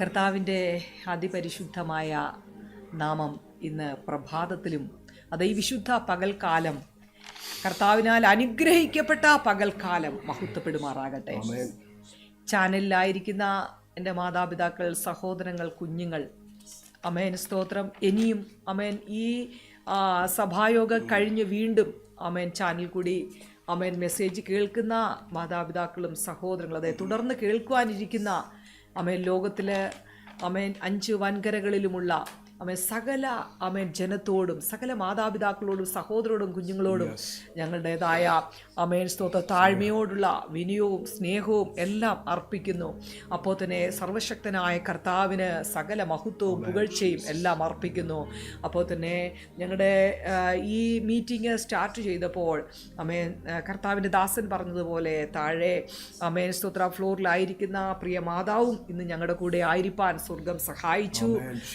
കർത്താവിന്റെ അതിപരിശുദ്ധമായ നാമം ഇന്ന് പ്രഭാതത്തിലും. അത് ഈ വിശുദ്ധ പകൽക്കാലം കർത്താവിനാൽ അനുഗ്രഹിക്കപ്പെട്ട പകൽക്കാലം മഹത്വപ്പെടുമാറാകട്ടെ. ചാനലിലായിരിക്കുന്ന എന്റെ മാതാപിതാക്കൾ സഹോദരങ്ങൾ കുഞ്ഞുങ്ങൾ അമേൻ സ്തോത്രം. ഇനിയും അമേൻ ഈ സഭായോഗം കഴിഞ്ഞ് വീണ്ടും അമേൻ ചാനൽ കൂടി അമേൻ മെസ്സേജ് കേൾക്കുന്ന മാതാപിതാക്കളും സഹോദരങ്ങളും അതെ തുടർന്ന് കേൾക്കുവാനിരിക്കുന്ന അമേൻ ലോകത്തിലെ അമേൻ അഞ്ച് വൻകരകളിലുമുള്ള അമേൻ സകല അമ്മ ജനത്തോടും സകല മാതാപിതാക്കളോടും സഹോദരോടും കുഞ്ഞുങ്ങളോടും ഞങ്ങളുടേതായ അമേൻ സ്തോത്ര താഴ്മയോടുള്ള വിനിയവും സ്നേഹവും എല്ലാം അർപ്പിക്കുന്നു. അപ്പോൾ തന്നെ സർവശക്തനായ കർത്താവിന് സകല മഹത്വവും പുകഴ്ചയും എല്ലാം അർപ്പിക്കുന്നു. അപ്പോൾ തന്നെ ഞങ്ങളുടെ ഈ മീറ്റിംഗ് സ്റ്റാർട്ട് ചെയ്തപ്പോൾ അമേൻ ആ, കർത്താവിന്റെ ദാസൻ പറഞ്ഞതുപോലെ താഴെ അമേൻ സ്തോത്ര ഫ്ലോറിലായിരിക്കുന്ന പ്രിയ മാതാവും ഇന്ന് ഞങ്ങളുടെ കൂടെ ആയിരിക്കാൻ സ്വർഗം സഹായിച്ചു.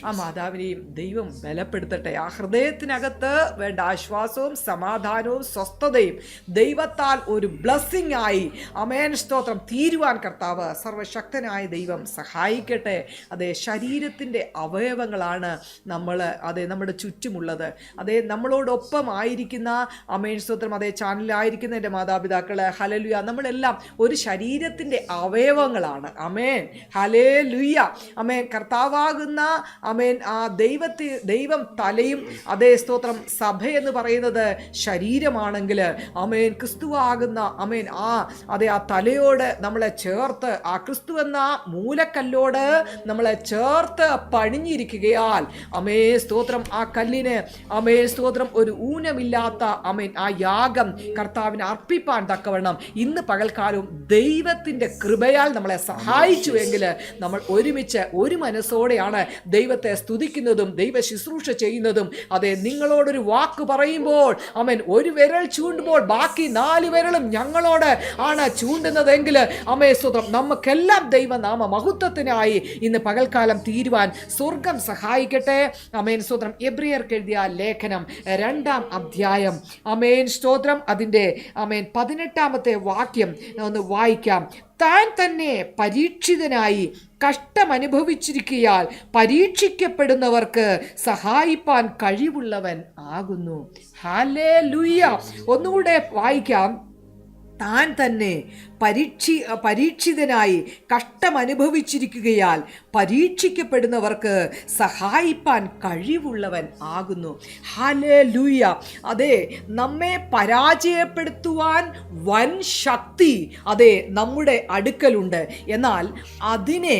ആ മാതാവിനെയും ദൈവം ബലപ്പെടുത്തട്ടെ. ആ ഹൃദയത്തിനകത്ത് വേണ്ട ആശ്വാസവും സമാധാനവും സ്വസ്ഥതയും ദൈവത്താൽ ഒരു ബ്ലസ്സിംഗ് ആയി. അമേൻ സ്തോത്രം. തീരുവാൻ കർത്താവ് സർവശക്തനായ ദൈവം സഹായിക്കട്ടെ. അതെ ശരീരത്തിന്റെ അവയവങ്ങളാണ് നമ്മൾ അതെ നമ്മുടെ ചുറ്റുമുള്ളത്. അതെ നമ്മളോടൊപ്പം ആയിരിക്കുന്ന അമേൻ സ്തോത്രം. അതേ ചാനലിലായിരിക്കുന്ന എന്റെ മാതാപിതാക്കൾ ഹലലുയ നമ്മളെല്ലാം ഒരു ശരീരത്തിന്റെ അവയവങ്ങളാണ്. അമേൻ ഹലേ ലുയ്യ അമേൻ കർത്താവാകുന്ന അമേൻ ആ ദൈവത്തെ ദൈവം തലയും അതേ സ്തോത്രം സഭ എന്ന് പറയുന്നത് ശരീരമാണെങ്കിൽ അമേൻ ക്രിസ്തുവാകുന്ന അമേൻ ആ അതെ ആ തലയോട് നമ്മളെ ചേർത്ത് ആ ക്രിസ്തു എന്ന മൂലക്കല്ലോട് നമ്മളെ ചേർത്ത് പണിഞ്ഞിരിക്കുകയാൽ അമേ സ്തോത്രം ആ കല്ലിന് അമേ സ്തോത്രം ഒരു ഊനമില്ലാത്ത അമേൻ ആ യാഗം കർത്താവിന് അർപ്പിപ്പാൻ തക്കവണ്ണം ഇന്ന് പകൽക്കാലവും ദൈവത്തിന്റെ കൃപയാൽ നമ്മളെ സഹായിച്ചു എങ്കിൽ നമ്മൾ ഒരുമിച്ച് ഒരു മനസ്സോടെയാണ് ദൈവത്തെ സ്തുതിക്കുന്നതും. ദൈവ ശുശ്രൂഷ ചെയ്യുന്നതും. അതെ നിങ്ങളോടൊരു വാക്ക് പറയുമ്പോൾ അമൻ ഒരു വിരൽ ചൂണ്ടുമ്പോൾ ബാക്കി നാല് വിരലും ഞങ്ങളോട് ആണ് ചൂണ്ടുന്നതെങ്കിൽ അമേ സ്വതം നമുക്കെല്ലാം ദൈവനാമ മഹത്വത്തിനായി ഇന്ന് പകൽക്കാലം തീരുവാൻ സ്വർഗം സഹായിക്കട്ടെ. അമേൻ സ്തോത്രം എബ്രിയർക്ക് എഴുതിയ ലേഖനം രണ്ടാം അധ്യായം. അമേൻ സ്തോത്രം അതിന്റെ അമേൻ പതിനെട്ടാമത്തെ വാക്യം ഒന്ന് വായിക്കാം. താൻ തന്നെ പരീക്ഷിതനായി കഷ്ടമനുഭവിച്ചിരിക്കയാൽ പരീക്ഷിക്കപ്പെടുന്നവർക്ക് സഹായിപ്പാൻ കഴിവുള്ളവൻ ആകുന്നു. ഹാലേ ലുയ്യ ഒന്നുകൂടെ വായിക്കാം. താൻ തന്നെ പരീക്ഷി പരീക്ഷിതനായി കഷ്ടമനുഭവിച്ചിരിക്കുകയാൽ പരീക്ഷിക്കപ്പെടുന്നവർക്ക് സഹായിപ്പാൻ കഴിവുള്ളവൻ ആകുന്നു. ഹാലേ ലൂയ അതെ നമ്മെ പരാജയപ്പെടുത്തുവാൻ വൻ ശക്തി അതെ നമ്മുടെ അടുക്കലുണ്ട്. എന്നാൽ അതിനെ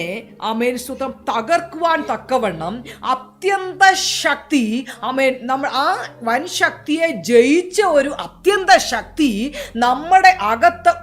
അമേൻ സ്വത്വം തകർക്കുവാൻ തക്കവണ്ണം അത്യന്ത ശക്തി അമേൻ നമ്മൾ ആ വൻ ശക്തിയെ ജയിച്ച ഒരു അത്യന്ത ശക്തി നമ്മുടെ അകത്ത്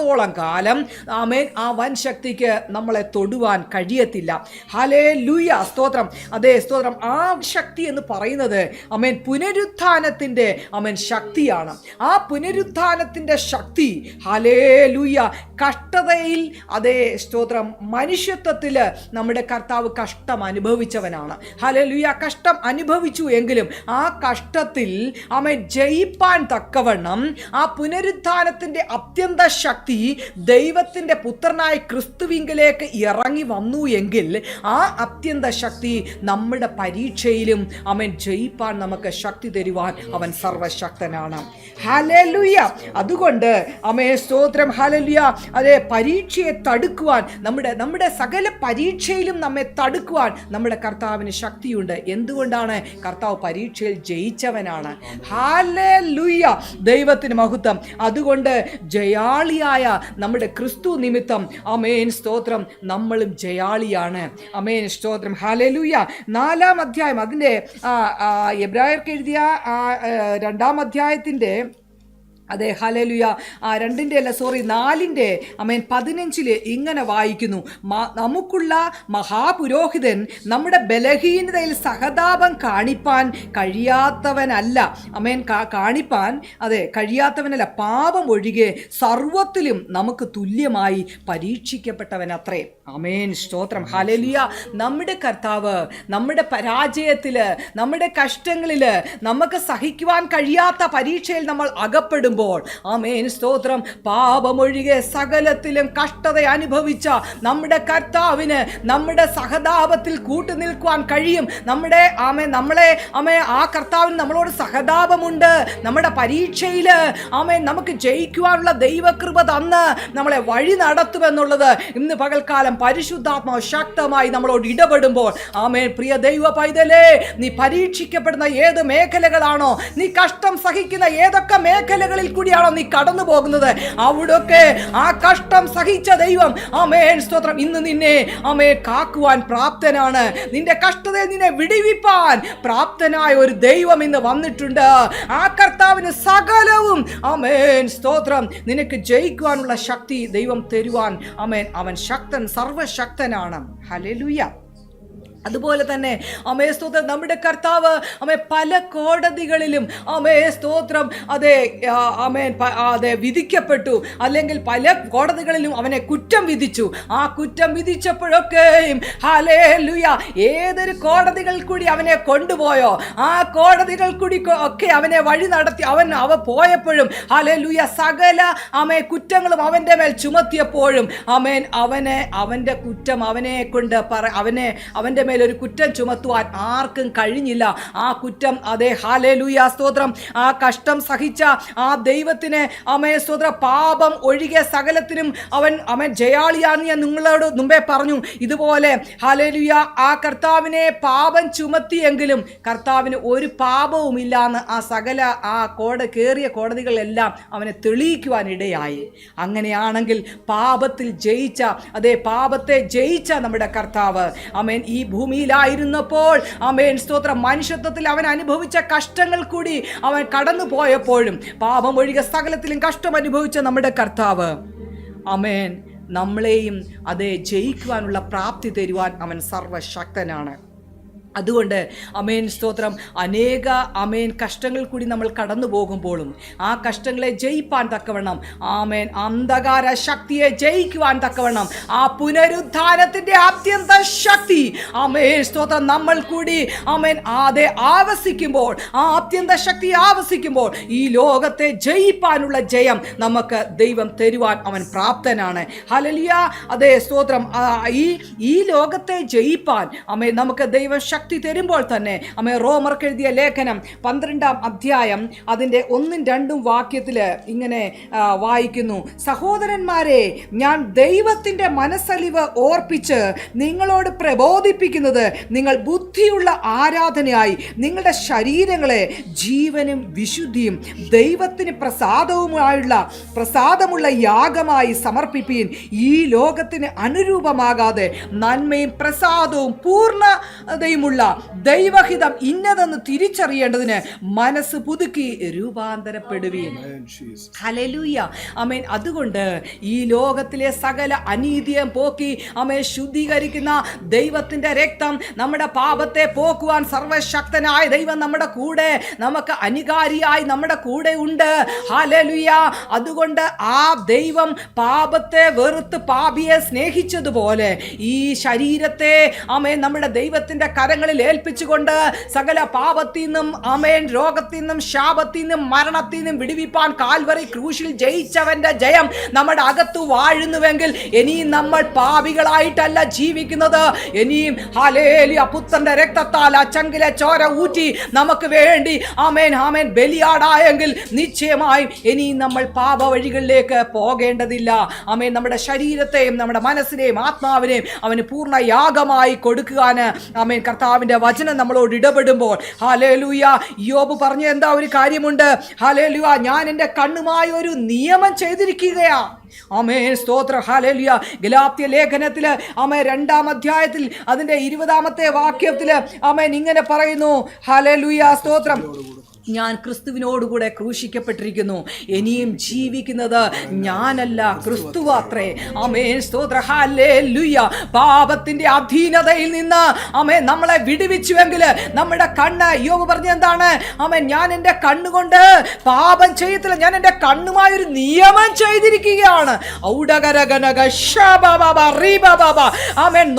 ഉള്ളിടത്തോളം കാലം ആമേൻ. ആ വൻ ശക്തിക്ക് നമ്മളെ തൊടുവാൻ കഴിയത്തില്ല. ഹലേ ലൂയ സ്തോത്രം. അതേ സ്തോത്രം. ആ ശക്തി എന്ന് പറയുന്നത് അമേൻ പുനരുത്ഥാനത്തിന്റെ അമേൻ ശക്തിയാണ്. ആ പുനരുത്ഥാനത്തിന്റെ ശക്തി ഹലേ ലൂയ കഷ്ടതയിൽ അതേ സ്തോത്രം. മനുഷ്യത്വത്തിൽ നമ്മുടെ കർത്താവ് കഷ്ടം അനുഭവിച്ചവനാണ്. ഹലേ ലൂയ കഷ്ടം അനുഭവിച്ചു എങ്കിലും ആ കഷ്ടത്തിൽ അമേൻ ജയിപ്പാൻ തക്കവണ്ണം ആ പുനരുത്ഥാനത്തിന്റെ അത്യന്ത ശക്തി ദൈവത്തിന്റെ പുത്രനായ ക്രിസ്തുവിങ്കിലേക്ക് ഇറങ്ങി വന്നു എങ്കിൽ ആ അത്യന്ത ശക്തി നമ്മുടെ പരീക്ഷയിലും അവൻ ജയിപ്പാൻ നമുക്ക് ശക്തി തരുവാൻ അവൻ സർവശക്തനാണ്. ഹലലുയ അതുകൊണ്ട് അമേ സ്തോത്രം ഹലലുയ അതെ പരീക്ഷയെ തടുക്കുവാൻ നമ്മുടെ നമ്മുടെ സകല പരീക്ഷയിലും നമ്മെ തടുക്കുവാൻ നമ്മുടെ കർത്താവിന് ശക്തിയുണ്ട്. എന്തുകൊണ്ടാണ്? കർത്താവ് പരീക്ഷയിൽ ജയിച്ചവനാണ്. ഹാലലുയ ദൈവത്തിന് മഹത്വം. അതുകൊണ്ട് ജയാളിയായ നമ്മുടെ ക്രിസ്തു നിമിത്തം. അമേൻ സ്തോത്രം. നമ്മളും ജയാളിയാണ്. അമേൻ സ്തോത്രം. ഹാലലൂയ നാലാം അധ്യായം. അതിന്റെ എബ്രായർക്ക് എഴുതിയ രണ്ടാം അധ്യായത്തിന്റെ അതെ ഹലലുയ ആ രണ്ടിന്റെ അല്ല സോറി നാലിന്റെ അമേൻ പതിനഞ്ചിൽ ഇങ്ങനെ വായിക്കുന്നു. നമുക്കുള്ള മഹാപുരോഹിതൻ നമ്മുടെ ബലഹീനതയിൽ സഹതാപം കാണിപ്പാൻ കഴിയാത്തവനല്ല. അമേൻ കാണിപ്പാൻ അതെ കഴിയാത്തവനല്ല. പാപം ഒഴികെ സർവത്തിലും നമുക്ക് തുല്യമായി പരീക്ഷിക്കപ്പെട്ടവൻ അത്രേ അമേൻ സ്തോത്രം. ഹലലിയ നമ്മുടെ കർത്താവ് നമ്മുടെ പരാജയത്തിൽ നമ്മുടെ കഷ്ടങ്ങളിൽ നമുക്ക് സഹിക്കുവാൻ കഴിയാത്ത പരീക്ഷയിൽ നമ്മൾ അകപ്പെടുമ്പോൾ ഇടപെടുമ്പോൾ ആമേൻ സ്തോത്രം. പാപമൊഴികെ സകലത്തിലും കഷ്ടത അനുഭവിച്ച നമ്മുടെ കർത്താവിന് നമ്മുടെ സഹതാപത്തിൽ കൂട്ടുനിൽക്കുവാൻ കഴിയും. നമ്മുടെ ആമേ നമ്മളെ ആമേ ആ കർത്താവിന് നമ്മളോട് സഹതാപമുണ്ട്. നമ്മുടെ പരീക്ഷയിൽ ആമേ നമുക്ക് ജയിക്കുവാനുള്ള ദൈവകൃപ തന്ന് നമ്മളെ വഴി നടത്തുമെന്നുള്ളത് ഇന്ന് പകൽക്കാലം പരിശുദ്ധാത്മാവ് ശക്തമായി നമ്മളോട് ഇടപെടുമ്പോൾ ആമേ പ്രിയ ദൈവ പൈതലേ നീ പരീക്ഷിക്കപ്പെടുന്ന ഏത് മേഖലകളാണോ നീ കഷ്ടം സഹിക്കുന്ന ഏതൊക്കെ മേഖലകളിൽ കൂടിയാണോ നീ കടന്നു പോകുന്നത്? അവിടൊക്കെ ആ കഷ്ടം സഹിച്ച ദൈവം. അമേൻ സ്തോത്രം. ഇന്ന് നിന്നെ അമേ കാക്കുവാൻ പ്രാപ്തനാണ്. നിന്റെ കഷ്ടതയിൽ നിന്നെ വിടിവിപ്പാൻ പ്രാപ്തനായ ഒരു ദൈവം ഇന്ന് വന്നിട്ടുണ്ട്. ആ കർത്താവിന് സകലവും. അമേൻ സ്തോത്രം. നിനക്ക് ജയിക്കുവാനുള്ള ശക്തി ദൈവം തരുവാൻ. അമേൻ അവൻ ശക്തൻ സർവശക്തനാണ് ഹല്ലേലൂയ. അതുപോലെ തന്നെ അമേ സ്തോത്രം നമ്മുടെ കർത്താവ് അമേ പല കോടതികളിലും അമേ സ്തോത്രം അതെ അമേൻ അതെ വിധിക്കപ്പെട്ടു. അല്ലെങ്കിൽ പല കോടതികളിലും അവനെ കുറ്റം വിധിച്ചു. ആ കുറ്റം വിധിച്ചപ്പോഴൊക്കെയും ഹലേ ലുയ ഏതൊരു കോടതികൾ കൂടി അവനെ കൊണ്ടുപോയോ? ആ കോടതികൾ കൂടി ഒക്കെ അവനെ വഴി നടത്തി അവൻ അവ പോയപ്പോഴും ഹലേ ലുയ സകല അമേ കുറ്റങ്ങളും അവന്റെ മേൽ ചുമത്തിയപ്പോഴും അമേൻ അവനെ അവന്റെ കുറ്റം അവനെ കൊണ്ട് പറ അവനെ അവന്റെ മേൽ ഒരു കുറ്റം ചുമത്തുവാൻ ആർക്കും കഴിഞ്ഞില്ല. ആ കുറ്റം അതേ ഹാലേ ലൂയ സ്തോത്രം. ആ കഷ്ടം സഹിച്ച ആ ദൈവത്തിന് അമേ സ്തോത്ര പാപം ഒഴികെ സകലത്തിനും അവൻ അവൻ ജയാളിയാന്ന് ഞാൻ നിങ്ങളോട് മുമ്പേ പറഞ്ഞു. ഇതുപോലെ ഹാലേലുയ ആ കർത്താവിനെ പാപം ചുമത്തിയെങ്കിലും കർത്താവിന് ഒരു പാപവും ഇല്ലാന്ന് ആ സകല ആ കോട കയറിയ കോടതികളെല്ലാം അവനെ തെളിയിക്കുവാൻ ഇടയായി. അങ്ങനെയാണെങ്കിൽ പാപത്തിൽ ജയിച്ച അതേ പാപത്തെ ജയിച്ച നമ്മുടെ കർത്താവ് അമേൻ ഈ ഭൂമിയിലായിരുന്നപ്പോൾ. അമേൻ സ്തോത്രം. മനുഷ്യത്വത്തിൽ അവൻ അനുഭവിച്ച കഷ്ടങ്ങൾ കൂടി അവൻ കടന്നു പോയപ്പോഴും പാപം ഒഴികെ സകലത്തിലും കഷ്ടം അനുഭവിച്ച നമ്മുടെ കർത്താവ്. അമേൻ നമ്മളെയും അതേ ജയിക്കുവാനുള്ള പ്രാപ്തി തരുവാൻ അവൻ സർവശക്തനാണ്. അതുകൊണ്ട് അമേൻ സ്തോത്രം. അനേക അമേൻ കഷ്ടങ്ങൾ കൂടി നമ്മൾ കടന്നു പോകുമ്പോഴും ആ കഷ്ടങ്ങളെ ജയിപ്പാൻ തക്കവണ്ണം ആമേൻ അന്ധകാര ശക്തിയെ ജയിക്കുവാൻ തക്കവണ്ണം ആ പുനരുദ്ധാനത്തിന്റെ അത്യന്ത ശക്തി അമേൻ സ്തോത്രം നമ്മൾ കൂടി അമേൻ ആതെ ആവസിക്കുമ്പോൾ ആ അത്യന്ത ശക്തി ആവസിക്കുമ്പോൾ ഈ ലോകത്തെ ജയിപ്പാനുള്ള ജയം നമുക്ക് ദൈവം തരുവാൻ അവൻ പ്രാപ്തനാണ്. ഹലലിയ അതേ സ്തോത്രം ഈ ഈ ലോകത്തെ ജയിപ്പാൻ അമേ നമുക്ക് ദൈവം ശക്തി തരുമ്പോൾ തന്നെ അമ്മ റോമർക്ക് എഴുതിയ ലേഖനം പന്ത്രണ്ടാം അധ്യായം അതിന്റെ ഒന്നും രണ്ടും വാക്യത്തിൽ ഇങ്ങനെ വായിക്കുന്നു. സഹോദരന്മാരെ ഞാൻ ദൈവത്തിന്റെ മനസ്സലിവ് ഓർപ്പിച്ച് നിങ്ങളോട് പ്രബോധിപ്പിക്കുന്നത് നിങ്ങൾ ബുദ്ധിയുള്ള ആരാധനയായി. നിങ്ങളുടെ ശരീരങ്ങളെ ജീവനും വിശുദ്ധിയും ദൈവത്തിന് പ്രസാദവുമായുള്ള പ്രസാദമുള്ള യാഗമായി സമർപ്പിപ്പീൻ. ഈ ലോകത്തിന് അനുരൂപമാകാതെ നന്മയും പ്രസാദവും പൂർണതയുമുള്ള ദൈവഹിതം ഇന്നതെന്ന് തിരിച്ചറിയേണ്ടതിന് മനസ്സ് പുതുക്കി രൂപാന്തരപ്പെടുകയും. ഹലലൂയ അമേൻ അതുകൊണ്ട് ഈ ലോകത്തിലെ സകല അനീതിയെ പോക്കി അമേ ശുദ്ധീകരിക്കുന്ന ദൈവത്തിന്റെ രക്തം നമ്മുടെ പാപത്തെ പോക്കുവാൻ സർവശക്തനായ ദൈവം നമ്മുടെ കൂടെ നമുക്ക് അനികാരിയായി നമ്മുടെ കൂടെ ഉണ്ട്. ഹലലുയ അതുകൊണ്ട് ആ ദൈവം പാപത്തെ വെറുത്ത് പാപിയെ സ്നേഹിച്ചതുപോലെ ഈ ശരീരത്തെ അമേ നമ്മുടെ ദൈവത്തിന്റെ കരങ്ങളിൽ ഏൽപ്പിച്ചുകൊണ്ട് സകല പാപത്തിൽ നിന്നും അമേൻ രോഗത്തിൽ നിന്നും ശാപത്തിൽ നിന്നും മരണത്തിൽ നിന്നും വിടുവിപ്പാൻ കാൽവറി ക്രൂശിൽ ജയിച്ചവന്റെ ജയം നമ്മുടെ അകത്ത് വാഴുന്നുവെങ്കിൽ ഇനിയും നമ്മൾ പാപികളായിട്ടല്ല ജീവിക്കുന്നത്. ഇനിയും ഹലേലി പുത്രന്റെ രക്തത്താൽ അച്ചങ്കിലെ ചോര ഊറ്റി നമുക്ക് വേണ്ടി ആമേൻ ആമേൻ ബലിയാടായെങ്കിൽ നിശ്ചയമായും ഇനിയും നമ്മൾ പാപ വഴികളിലേക്ക് പോകേണ്ടതില്ല. ആമേൻ നമ്മുടെ ശരീരത്തെയും നമ്മുടെ മനസ്സിനെയും ആത്മാവിനെയും അവന് പൂർണ യാഗമായി കൊടുക്കുവാന് ആമേൻ കർത്താവിന്റെ വചനം നമ്മളോട് ഇടപെടുമ്പോൾ ഹാലേലൂയ യോബ് പറഞ്ഞ എന്താ ഒരു കാര്യമുണ്ട്? ഹാലേലൂയ ഞാൻ എന്റെ കണ്ണുമായി ഒരു നിയമം ചെയ്തിരിക്കുകയാ. അമേ സ്തോത്ര. ഹാലേലിയ ഗലാത്യ ലേഖനത്തിൽ അമേ രണ്ടാം അധ്യായത്തിൽ അതിന്റെ ഇരുപതാമത്തെ വാക്യത്തിൽ അമേൻ ഇങ്ങനെ പറയുന്നു. ഹാലേലുയ സ്തോത്രം. ഞാൻ ക്രിസ്തുവിനോടുകൂടെ ക്രൂശിക്കപ്പെട്ടിരിക്കുന്നു. ഇനിയും ജീവിക്കുന്നത് ഞാനല്ല ക്രിസ്തുവാത്രേ അമേ സ്തോത്ര. ഹാലേലുയ പാപത്തിന്റെ അധീനതയിൽ നിന്ന് അമേ നമ്മളെ വിടുവിച്ചുവെങ്കിൽ നമ്മുടെ കണ്ണ് യോഗ പറഞ്ഞ എന്താണ്? അമ്മ ഞാൻ എന്റെ കണ്ണുകൊണ്ട് പാപം ചെയ്യത്തില്ല. ഞാൻ എന്റെ കണ്ണുമായി ഒരു നിയമം ചെയ്തിരിക്കുകയാണ്. ഔഡകരകനക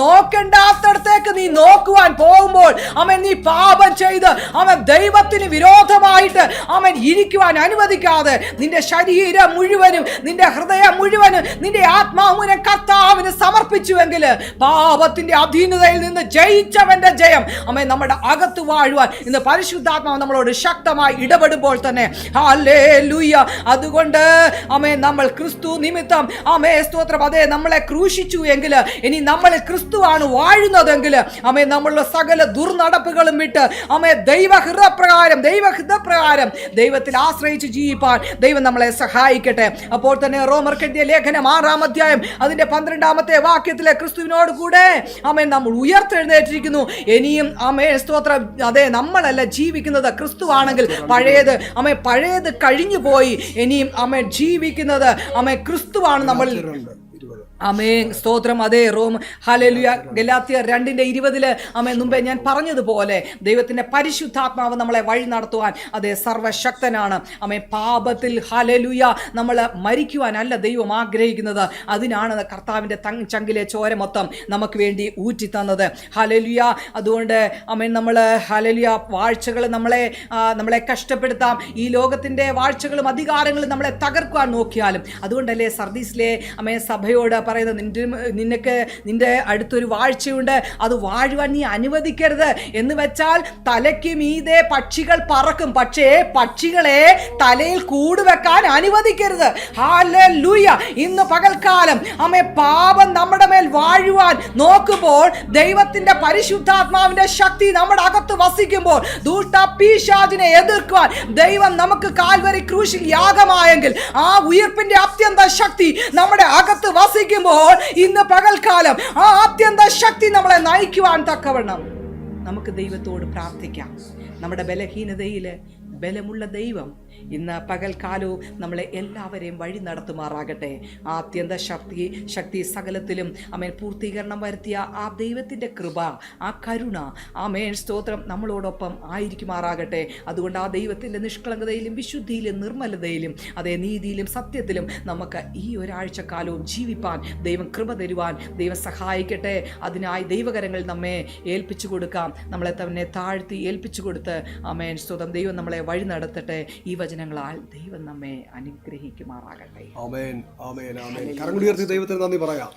നോക്കേണ്ടാത്തടത്തേക്ക് നീ നോക്കുവാൻ പോകുമ്പോൾ അമ്മ നീ പാപം ചെയ്ത് അവൻ ദൈവത്തിന് വിരോധമായി മൗനമായിട്ട് അവൻ ഇരിക്കുവാൻ അനുവദിക്കാതെ നിന്റെ ശരീരം മുഴുവനും നിന്റെ ഹൃദയം മുഴുവനും നിന്റെ ആത്മാവിനെ കർത്താവിന് സമർപ്പിച്ചുവെങ്കിൽ പാപത്തിന്റെ അധീനതയിൽ നിന്ന് ജയിച്ചവന്റെ ജയം അമ്മ നമ്മുടെ അകത്ത് വാഴുവാൻ ഇന്ന് പരിശുദ്ധാത്മാവ് നമ്മളോട് ശക്തമായി ഇടപെടുമ്പോൾ തന്നെ. ഹല്ലേലൂയ. അതുകൊണ്ട് അമ്മേ നമ്മൾ ക്രിസ്തു നിമിത്തം അമ്മേ സ്തോത്രം. അതെ നമ്മളെ ക്രൂശിച്ചു എങ്കിൽ ഇനി നമ്മൾ ക്രിസ്തുവാണ് വാഴുന്നതെങ്കിൽ അമ്മേ നമ്മളുടെ സകല ദുർനടപ്പുകളും വിട്ട് അമ്മേ ദൈവഹൃദപ്രകാരം ദൈവഹിതപ്രകാരം ദൈവത്തിൽ ആശ്രയിച്ച് ജീവിപ്പാൻ ദൈവം നമ്മളെ സഹായിക്കട്ടെ. അപ്പോൾ തന്നെ റോമർ കെട്ടിയ ലേഖനം ആറാം അധ്യായം അതിന്റെ പന്ത്രണ്ടാമത്തെ വാക്യത്തിലെ ക്രിസ്തുവിനോട് കൂടെ ആമേ നമ്മൾ ഉയർത്തെഴുന്നേറ്റിരിക്കുന്നു. ഇനിയും ആമേ സ്തോത്രം. അതെ നമ്മളല്ല ജീവിക്കുന്നത് ക്രിസ്തു ആണെങ്കിൽ പഴയത് ആമേ പഴയത് കഴിഞ്ഞു പോയി ഇനിയും അമ്മ ജീവിക്കുന്നത് അമ്മ ക്രിസ്തുവാണ് ഇരുപത് അമേ സ്തോത്രം. അതേ റോം. ഹലലുയ ഗലാത്തിയ രണ്ടിന്റെ ഇരുപതിൽ. അമേ മുമ്പേ ഞാൻ പറഞ്ഞതുപോലെ ദൈവത്തിന്റെ പരിശുദ്ധാത്മാവ് നമ്മളെ വഴി നടത്തുവാൻ അതെ സർവശക്തനാണ്. അമേ പാപത്തിൽ ഹലലുയ നമ്മൾ മരിക്കുവാനല്ല ദൈവം ആഗ്രഹിക്കുന്നത്. അതിനാണ് കർത്താവിന്റെ തങ് ചങ്കിലെ ചോര മൊത്തം നമുക്ക് വേണ്ടി ഊറ്റി തന്നത്. ഹലലുയ അതുകൊണ്ട് അമേ നമ്മൾ ഹലലുയ വാഴ്ചകൾ നമ്മളെ നമ്മളെ കഷ്ടപ്പെടുത്താം. ഈ ലോകത്തിന്റെ വാഴ്ചകളും അധികാരങ്ങളും നമ്മളെ തകർക്കുവാൻ നോക്കിയാലും അതുകൊണ്ടല്ലേ സർദീസിലെ അമേ സഭയോട് പറയുന്നത് നിന്റെ നിനക്ക് നിന്റെ അടുത്തൊരു വാഴ്ചയുണ്ട്. അത് വാഴുവാൻ നീ അനുവദിക്കരുത്. എന്ന് വെച്ചാൽ തലയ്ക്ക് മീതെ പക്ഷികൾ പറക്കും. പക്ഷേ പക്ഷികളെ തലയിൽ കൂട് വെക്കാൻ അനുവദിക്കരുത് ഇന്ന് പകൽക്കാലം അമ്മേ പാപം നമ്മുടെ മേൽ വാഴുവാൻ നോക്കുമ്പോൾ ദൈവത്തിന്റെ പരിശുദ്ധാത്മാവിന്റെ ശക്തി നമ്മുടെ അകത്ത് വസിക്കുമ്പോൾ ദൂഷ്ട പീശാജിനെ എതിർക്കുവാൻ ദൈവം നമുക്ക് കാൽവരി ക്രൂശിൽ യാഗമായെങ്കിൽ ആ ഉയർപ്പിന്റെ അത്യന്ത ശക്തി നമ്മുടെ അകത്ത് വസിക്കുമ്പോൾ ഇന്ന് പകൽക്കാലം ആ അത്യന്ത ശക്തി നമ്മളെ നയിക്കുവാൻ തക്കവണ്ണം നമുക്ക് ദൈവത്തോട് പ്രാർത്ഥിക്കാം. നമ്മുടെ ബലഹീനതയിൽ ബലമുള്ള ദൈവം ഇന്ന് പകൽക്കാലവും നമ്മളെ എല്ലാവരെയും വഴി നടത്തുമാറാകട്ടെ. ആത്യന്ത ശക്തി ശക്തി സകലത്തിലും അമേൻ. പൂർത്തീകരണം വരുത്തിയ ആ ദൈവത്തിന്റെ കൃപ ആ കരുണ ആ മേൻ സ്തോത്രം നമ്മളോടൊപ്പം ആയിരിക്കുമാറാകട്ടെ. അതുകൊണ്ട് ആ ദൈവത്തിന്റെ നിഷ്കളങ്കതയിലും വിശുദ്ധിയിലും നിർമ്മലതയിലും അതേ നീതിയിലും സത്യത്തിലും നമുക്ക് ഈ ഒരാഴ്ചക്കാലവും ജീവിപ്പാൻ ദൈവം കൃപ തരുവാൻ ദൈവം സഹായിക്കട്ടെ. അതിനായി ദൈവകരങ്ങൾ നമ്മെ ഏൽപ്പിച്ചു കൊടുക്കാം. നമ്മളെ തന്നെ താഴ്ത്തി ഏൽപ്പിച്ചു കൊടുത്ത് അമേൻ സ്തോത്രം. ദൈവം നമ്മളെ വഴി നടത്തട്ടെ. ഈ വചനങ്ങളാൽ ദൈവം നമ്മെ അനുഗ്രഹിക്കുമാറാകട്ടെ. ആമേൻ ആമേൻ ആമേൻ. കരങ്ങൾ ദൈവത്തിന് നന്ദി പറയാം.